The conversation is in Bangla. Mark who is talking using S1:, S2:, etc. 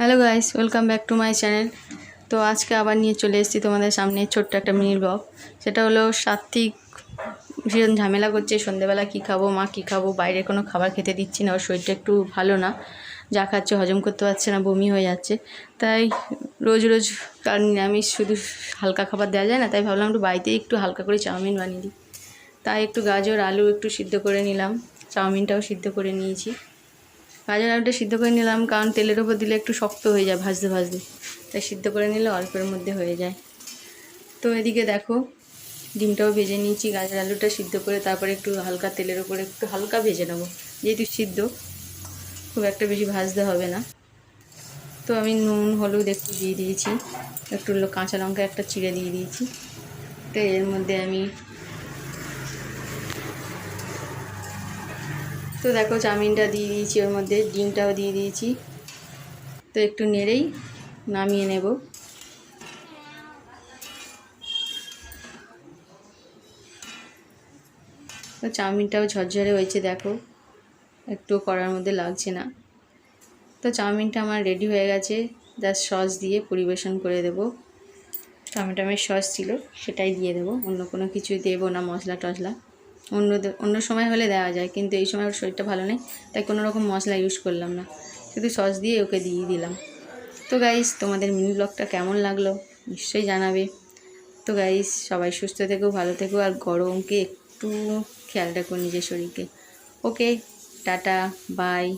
S1: Hello guys welcome back to my channel তো আজকে আবার নিয়ে চলে এসেছি তোমাদের সামনে ছোট্ট একটা মিনি ব্লগ সেটা হলো সাত্বিক ভীষণ ঝামেলা করছে, সন্ধেবেলা কী খাব, মা কী খাব, বাইরে কোনো খাবার খেতে দিচ্ছি না, ওর শরীরটা একটু ভালো না। যা খাচ্ছে, হজম করতে পারছে না, বমি হয়ে যাচ্ছে। তাই রোজ রোজ তার নিরামিষ, শুধু হালকা খাবার দেওয়া যায় না, তাই ভাবলাম একটু বাড়িতেই একটু হালকা করে চাউমিন বানিয়ে দিই। তাই একটু গাজর, আলু একটু সিদ্ধ করে নিলাম। চাউমিনটাও সিদ্ধ করে নিয়েছি। গাজর আলুটা সিদ্ধ করে নিলাম, কারণ তেলের ওপর দিলে একটু শক্ত হয়ে যায় ভাজতে ভাজতে। তাই সিদ্ধ করে নিলে অল্পের মধ্যে হয়ে যায়। তো এদিকে দেখো, ডিমটাও ভেজে নিয়েছি, গাজর আলুটা সিদ্ধ করে তারপরে একটু হালকা তেলের ওপরে একটু হালকা ভেজে নেব। যেহেতু সিদ্ধ, খুব একটা বেশি ভাজতে হবে না। তো আমি নুন, হলুদ একটু দিয়ে দিয়েছি, একটু কাঁচা লঙ্কা একটা চিড়ে দিয়ে দিয়েছি। তো এর মধ্যে আমি তো দেখো চাউমিনটা দিয়ে দিয়েছি, ওর মধ্যে ডিমটাও দিয়ে দিয়েছি। তো একটু নেড়েই নামিয়ে নেব। তো চাউমিনটাও ঝরঝরে হয়েছে, দেখো। একটু করার মধ্যে লাগছে না। তো চাউমিনটা আমার রেডি হয়ে গেছে জাস্ট সস দিয়ে পরিবেশন করে দেব। টমেটোমের সস ছিল, সেটাই দিয়ে দেবো। অন্য কোনো কিছু দেবো না মশলা টশলা অন্য দে- অন্য সময় হলে দেওয়া যায়, কিন্তু এই সময় ওর শরীরটা ভালো নেই, তাই কোনো রকম মশলা ইউজ করলাম না। শুধু সস দিয়ে ওকে দিয়ে দিলাম। তো গাইস তোমাদের মিনি ব্লগটা কেমন লাগল? নিশ্চয়ই জানাবে। তো গাইস সবাই সুস্থ থেকো, ভালো থেকো, আর গরমকে একটু খেয়াল রাখো নিজের শরীরকে। ওকে টাটা বাই